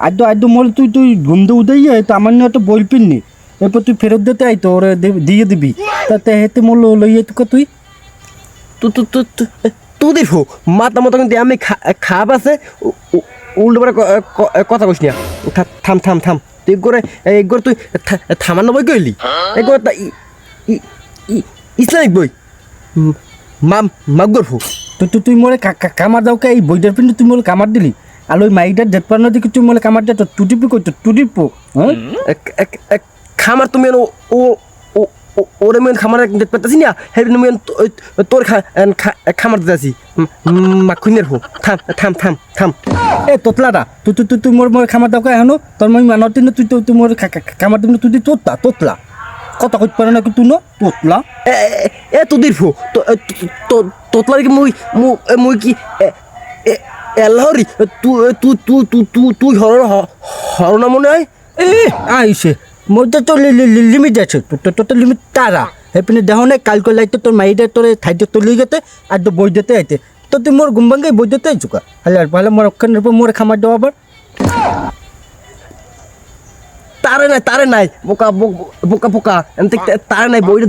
আদ্য আদ্য মল তুই তুই ঘুমদে উদয় তো আমার নিয়ে তো বই পিননি এরপর তুই ফেরত দিতে আই তো ওরে দিয়ে দিবি। তাতে হেতে মল লইয়ে তোকে তুই। তু তু তু তু- তোদের হো মাথা মতো কিন্তু আমি খা- খাপ আছে উল্টো পারে কথা কইস না। থাম থাম থাম। তুই করে এই করে তুই থা- থামান্ন বই কইলি? ই- ইসলামিক বই। মাম মাগর হো তো তুই তুই মোরে কামার দাও কে? এই বইটার পিন্ডে তুই মোরে কামার দিলি? আর ওই মাইটার ডেট পার না দেখি তুই মোরে কামার দে তো টুটিপি কই তো টুটিপো হ্যাঁ এক- এক- এক খামার তুমি ও ওরে মেন খামার দেখতে পাচ্ছি না হে মেন তোর খামার দিতে আছি। মাখুনের হো। থাম থাম থাম থাম। এ তোতলাটা তুই তুই তুই তুই মোর মোর খামার দাও হেনো তোর মই মানর দিন তুই তুই তুই মোর খামার দিন তুই দি তোতলা তোতলা। কথা কইতে পারে না কি তুই ন তোতলা। এ তোদের ফো তোতলার কি মুই মুই কি এল্লাহরি তুই তুই তুই তুই হর হর না মনে হয়? এ, আইসে মোরটা তো লিমিট আছে তোর তোর লিমিট তারা। এপিনে দেহ নাই, কালকে লাইতে তোর মাইডে তোর থাইতে তুলি গেতে আর তো বই দিতে আইতে। তো তুই মোর গুম্বাঙ্গে বই দিতে আইছুকা হালে আর ভালো মোর ওখানে মোর খামার দেওয়া আবার। তারে নাই তারে নাই, বোকা বো- বোকা পোকা তারে নাই বইটা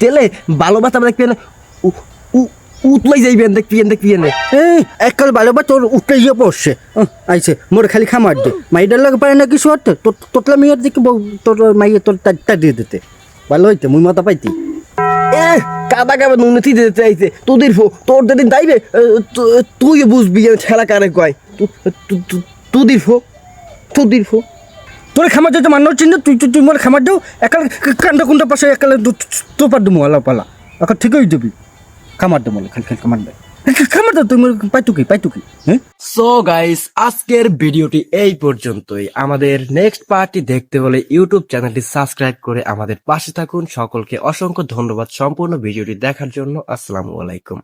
দিলে ভালোবাসা দেখবি না উতলাই যাইবেন দেখবি দেখবি না এই এককাল ভালো বা তোর উঠে গিয়ে আহ, আইছে মোর খালি খামার দে। মাইডার লাগে পারে না কিছু হতে তোতলা মেয়ের দিকে তোর মাইয়ে তোর তা দিয়ে দিতে। ভালো হইতে মুই মাথা পাইতি। কাদা কাবা নুনতি দিতে চাইছে তোদের তোর যেদিন দাইবে তুই বুঝবি ঠেলা কারে কয়। তোদের ফো তোদের ফো। তোর খামার দিতে মান্য চিন্তা তুই তুই মোর খামার দেও। একাল কান্দা কুন্দা পাশে একালে তোপার দেবো আলা পালা। এখন ঠিকই দিবি খামার দে বলে খালি খালি খামার দে খামার দে তুই মোর কি পাইতু কি হ্যাঁ সো গাইস আজকের ভিডিওটি এই পর্যন্তই। আমাদের নেক্সট পার্টি দেখতে হলে ইউটিউব চ্যানেলটি সাবস্ক্রাইব করে আমাদের পাশে থাকুন। সকলকে অসংখ্য ধন্যবাদ সম্পূর্ণ ভিডিওটি দেখার জন্য। আসসালামু আলাইকুম।